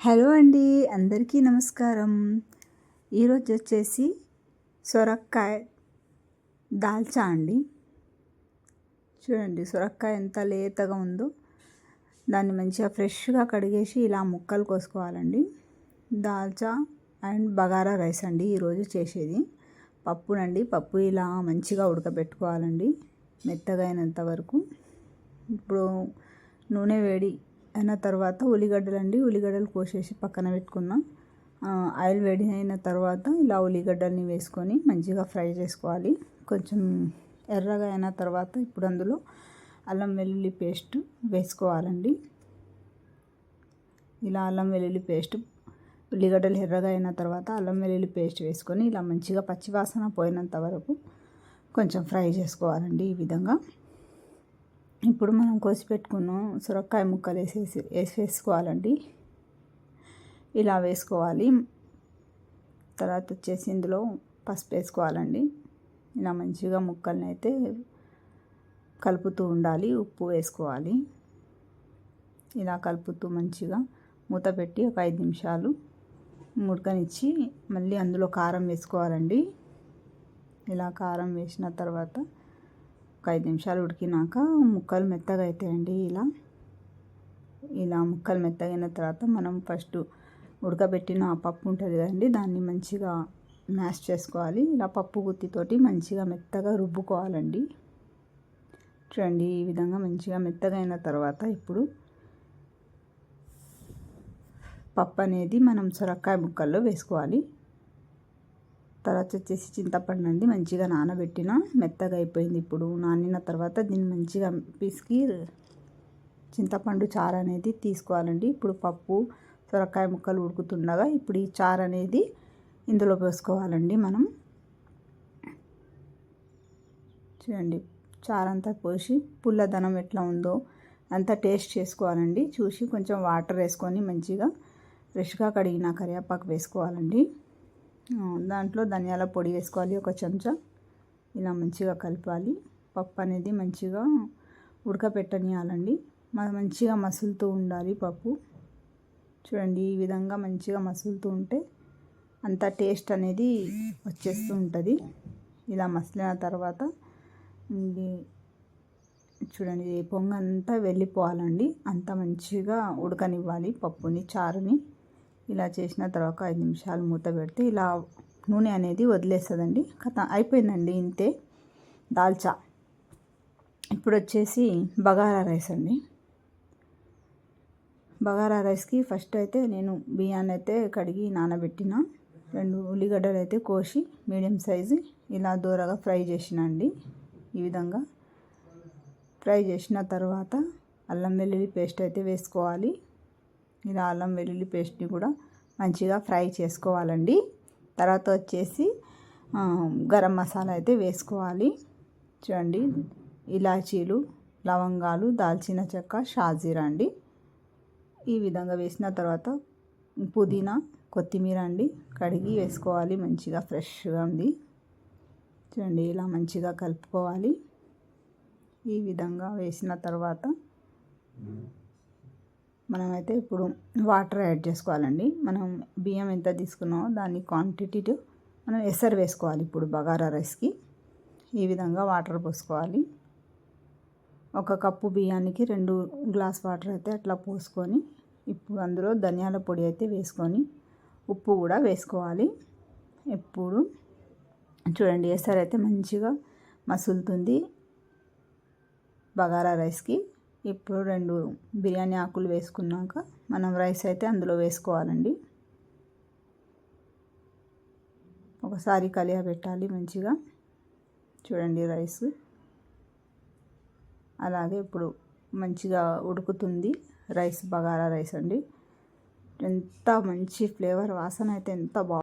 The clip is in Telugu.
హలో అండి అందరికీ నమస్కారం. ఈరోజు వచ్చేసి సొరక్కాయ దాల్చా అండి. చూడండి సొరక్కాయ ఎంత లేతగా ఉందో దాన్ని మంచిగా ఫ్రెష్గా కడిగేసి ఇలా ముక్కలు కోసుకోవాలండి. దాల్చా అండ్ బగారా రైస్ అండి ఈరోజు చేసేది. పప్పునండి పప్పు ఇలా మంచిగా ఉడకబెట్టుకోవాలండి మెత్తగా అయినంత వరకు. ఇప్పుడు నూనె వేడి అయిన తర్వాత ఉల్లిగడ్డలు అండి ఉల్లిగడ్డలు కోసేసి పక్కన పెట్టుకున్నాం ఆయిల్ వేడి అయిన తర్వాత ఇలా ఉల్లిగడ్డల్ని వేసుకొని మంచిగా ఫ్రై చేసుకోవాలి. కొంచెం ఎర్రగా అయిన తర్వాత ఇప్పుడు అందులో అల్లం వెల్లుల్లి పేస్ట్ వేసుకోవాలండి. ఇలా అల్లం వెల్లుల్లి పేస్ట్ ఉల్లిగడ్డలు ఎర్రగా అయిన తర్వాత అల్లం వెల్లుల్లి పేస్ట్ వేసుకొని ఇలా మంచిగా పచ్చివాసన పోయినంత వరకు కొంచెం ఫ్రై చేసుకోవాలండి ఈ విధంగా. ఇప్పుడు మనం కోసి పెట్టుకున్నాం. సొరకాయ ముక్కలు వేసేసి వేసేసుకోవాలండి. ఇలా వేసుకోవాలి. తర్వాత వచ్చేసి ఇందులో పసుపు వేసుకోవాలండి. ఇలా మంచిగా ముక్కల్ని అయితే కలుపుతూ ఉండాలి. ఉప్పు వేసుకోవాలి. ఇలా కలుపుతూ మంచిగా మూత పెట్టి ఒక ఐదు నిమిషాలు ముడకనిచ్చి మళ్ళీ అందులో కారం వేసుకోవాలండి. ఇలా కారం వేసిన తర్వాత ఒక ఐదు నిమిషాలు ఉడికినాక ముక్కలు మెత్తగా అవుతాయండి ఇలా. ఇలా ముక్కలు మెత్తగైన తర్వాత మనం ఫస్ట్ ఉడకబెట్టిన పప్పు ఉంటుంది కదండి దాన్ని మంచిగా మ్యాష్ చేసుకోవాలి. ఇలా పప్పు గుత్తితోటి మంచిగా మెత్తగా రుబ్బుకోవాలండి. చూడండి ఈ విధంగా మంచిగా మెత్తగా అయిన తర్వాత ఇప్పుడు పప్పు అనేది మనం సొరకాయ ముక్కల్లో వేసుకోవాలి. తర్వాత వచ్చేసి చింతపండు అండి మంచిగా నానబెట్టిన మెత్తగా అయిపోయింది ఇప్పుడు. నానిన తర్వాత దీన్ని మంచిగా పిసికి చింతపండు చారు అనేది తీసుకోవాలండి. ఇప్పుడు పప్పు సొరకాయ ముక్కలు ఉడుకుతుండగా ఇప్పుడు ఈ చారు అనేది ఇందులో పోసుకోవాలండి మనం. చూడండి చారంతా పోసి పుల్లదనం ఎట్లా ఉందో అంతా టేస్ట్ చేసుకోవాలండి. చూసి కొంచెం వాటర్ వేసుకొని మంచిగా ఫ్రెష్గా కడిగిన కరివేపాకు వేసుకోవాలండి. దాంట్లో ధనియాల పొడి వేసుకోవాలి ఒక చెంచా. ఇలా మంచిగా కలపాలి. పప్పు అనేది మంచిగా ఉడకపెట్టనియాలండి. మంచిగా మసులుతూ ఉండాలి పప్పు. చూడండి ఈ విధంగా మంచిగా మసులుతూ ఉంటే అంత టేస్ట్ అనేది వచ్చేస్తూ ఉంటుంది. ఇలా మసిలిన తర్వాత చూడండి పొంగ అంతా వెళ్ళిపోవాలండి. అంత మంచిగా ఉడకనివ్వాలి పప్పుని చారుని. ఇలా చేసిన తర్వాత ఐదు నిమిషాలు మూత పెడితే ఇలా నూనె అనేది వదిలేస్తుందండి. కథ అయిపోయిందండి ఇంతే. దాల్చా. ఇప్పుడు వచ్చేసి బగారా రైస్ అండి. బగారా రైస్కి ఫస్ట్ అయితే నేను బియ్యాన్ని అయితే కడిగి నానబెట్టిన. రెండు ఉల్లిగడ్డలు అయితే కోసి మీడియం సైజు ఇలా దూరగా ఫ్రై చేసిన అండి. ఈ విధంగా ఫ్రై చేసిన తర్వాత అల్లం వెల్లుల్లి పేస్ట్ అయితే వేసుకోవాలి. ఇలా అల్లం వెల్లుల్లి పేస్ట్ని కూడా మంచిగా ఫ్రై చేసుకోవాలండి. తర్వాత వచ్చేసి గరం మసాలా అయితే వేసుకోవాలి. చూడండి ఇలాచీలు లవంగాలు దాల్చిన చెక్క షాజీరా అండి. ఈ విధంగా వేసిన తర్వాత పుదీనా కొత్తిమీర అండి కడిగి వేసుకోవాలి. మంచిగా ఫ్రెష్గా ఉంది. చూడండి ఇలా మంచిగా కలుపుకోవాలి. ఈ విధంగా వేసిన తర్వాత మనమైతే ఇప్పుడు వాటర్ యాడ్ చేసుకోవాలండి. మనం బియ్యం ఎంత తీసుకున్నామో దాని క్వాంటిటీ మనం ఎసరు వేసుకోవాలి ఇప్పుడు బగారా రైస్కి. ఈ విధంగా వాటర్ పోసుకోవాలి. ఒక కప్పు బియ్యానికి రెండు గ్లాస్ వాటర్ అయితే అట్లా పోసుకొని ఇప్పుడు అందులో ధనియాల పొడి అయితే వేసుకొని ఉప్పు కూడా వేసుకోవాలి. ఎప్పుడు చూడండి ఎసరు అయితే మంచిగా మసులుతుంది బగారా రైస్కి. ఇప్పుడు రెండు బిర్యానీ ఆకులు వేసుకున్నాక మనం రైస్ అయితే అందులో వేసుకోవాలండి. ఒకసారి కలియా పెట్టాలి మంచిగా. చూడండి రైస్. అలాగే ఇప్పుడు మంచిగా ఉడుకుతుంది రైస్ బగారా రైస్ అండి. ఎంత మంచి ఫ్లేవర్ వాసన అయితే ఎంత బాగుంది.